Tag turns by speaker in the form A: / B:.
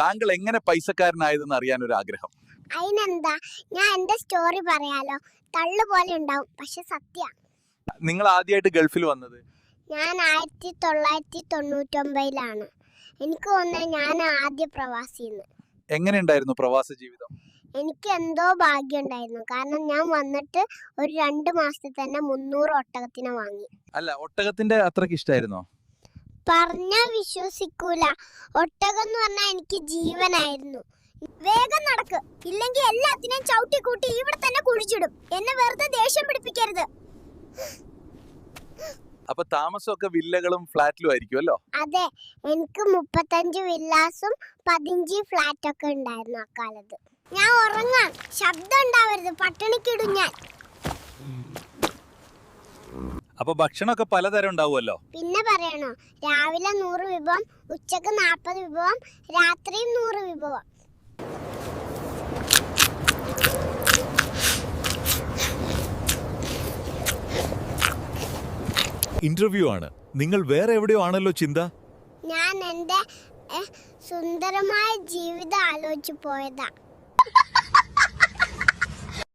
A: താങ്കൾ എങ്ങനെ പൈസക്കാരനായതെന്ന് അറിയാൻ ഒരു ആഗ്രഹം
B: അതിനെന്താ? ഞാൻ എന്റെ സ്റ്റോറി പറയാലോ. തള്ളു പോലെ ഉണ്ടാവും പക്ഷെ സത്യ.
A: നിങ്ങൾ ആദ്യമായിട്ട് ഗൾഫിൽ വന്നത്?
B: ഞാൻ ആയിരത്തി തൊള്ളായിരത്തി തൊണ്ണൂറ്റൊമ്പതിലാണ് എനിക്ക് തോന്നുന്നത് ഞാൻ ആദ്യ പ്രവാസിന്ന്.
A: എങ്ങനെയുണ്ടായിരുന്നു പ്രവാസ ജീവിതം?
B: എനിക്ക് എന്തോ ഭാഗ്യം ഉണ്ടായിരുന്നു. കാരണം ഞാൻ വന്നിട്ട് ഒരു രണ്ട് മാസത്തിൽ തന്നെ മുന്നൂറ് ഒട്ടകത്തിനെ വാങ്ങി.
A: അല്ല ഒട്ടകത്തിന്റെ അത്രയ്ക്ക് ഇഷ്ടായിരുന്നോ?
B: പറഞ്ഞാ വിശ്വസിക്കൂല. ഒട്ടകം എന്ന് പറഞ്ഞാൽ എനിക്ക് ജീവനായിരുന്നു. വേഗം നടക്ക്. ഇല്ലെങ്കിൽ എല്ലാത്തിനെയും ചവിട്ടി കൂട്ടി ഇവിടെ തന്നെ കുഴിച്ചിടും. എന്നെ വെറുതെ ദേഷ്യം പിടിപ്പിക്കരുത്.
A: അപ്പൊ താമസമൊക്കെ വില്ലകളും ഫ്ലാറ്റിലും ആയിരിക്കുമല്ലോ
B: അതെ. എനിക്ക് മുപ്പത്തഞ്ച് വില്ലാസും പതിനഞ്ച് ഫ്ലാറ്റ് ഒക്കെ ഉണ്ടായിരുന്നു അക്കാലത്ത് ഞാൻ ഉറങ്ങാം. ശബ്ദം ഉണ്ടാവരുത്. പട്ടിണിക്കിടും ഞാൻ.
A: അപ്പൊ ഭക്ഷണമൊക്കെ പലതരം ഉണ്ടാവുമല്ലോ?
B: പിന്നെ പറയണോ? രാവിലെ നൂറ് വിഭവം ഉച്ചയ്ക്ക് നാൽപ്പത് വിഭവം രാത്രിയും നൂറ് വിഭവം.
C: ഇന്റർവ്യൂ ആണ്. നിങ്ങൾ വേറെ എവിടെയോ ആണല്ലോ ചിന്ത?
B: ഞാൻ എന്റെ സുന്ദരമായ ജീവിതം ആലോചിച്ചു പോയതാ.